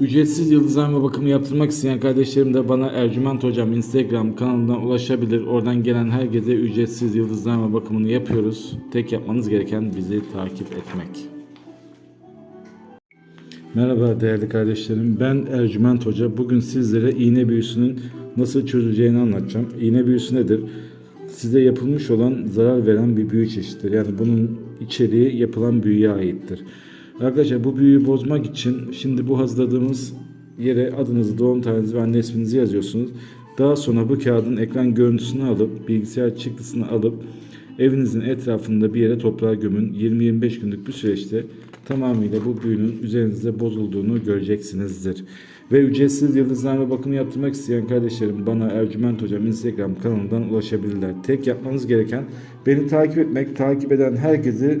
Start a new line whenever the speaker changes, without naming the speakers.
Ücretsiz yıldızlama bakımı yaptırmak isteyen kardeşlerim de bana Ercüment Hocam Instagram kanalından ulaşabilir. Oradan gelen herkese ücretsiz yıldızlama bakımını yapıyoruz. Tek yapmanız gereken bizi takip etmek. Merhaba değerli kardeşlerim. Ben Ercüment Hoca. Bugün sizlere iğne büyüsünün nasıl çözüleceğini anlatacağım. İğne büyüsü nedir? Size yapılmış olan zarar veren bir büyü çeşididir. Yani bunun içeriği yapılan büyüye aittir. Arkadaşlar bu büyüyü bozmak için şimdi bu hazırladığımız yere adınızı, doğum tarihinizi ve anne isminizi yazıyorsunuz. Daha sonra bu kağıdın ekran görüntüsünü alıp bilgisayar çıktısını alıp evinizin etrafında bir yere toprağa gömün. 20-25 günlük bir süreçte tamamıyla bu büyünün üzerinizde bozulduğunu göreceksinizdir. Ve ücretsiz yıldızlama bakımı yaptırmak isteyen kardeşlerim bana Ercüment Hocam Instagram kanalından ulaşabilirler. Tek yapmanız gereken beni takip etmek, takip eden herkese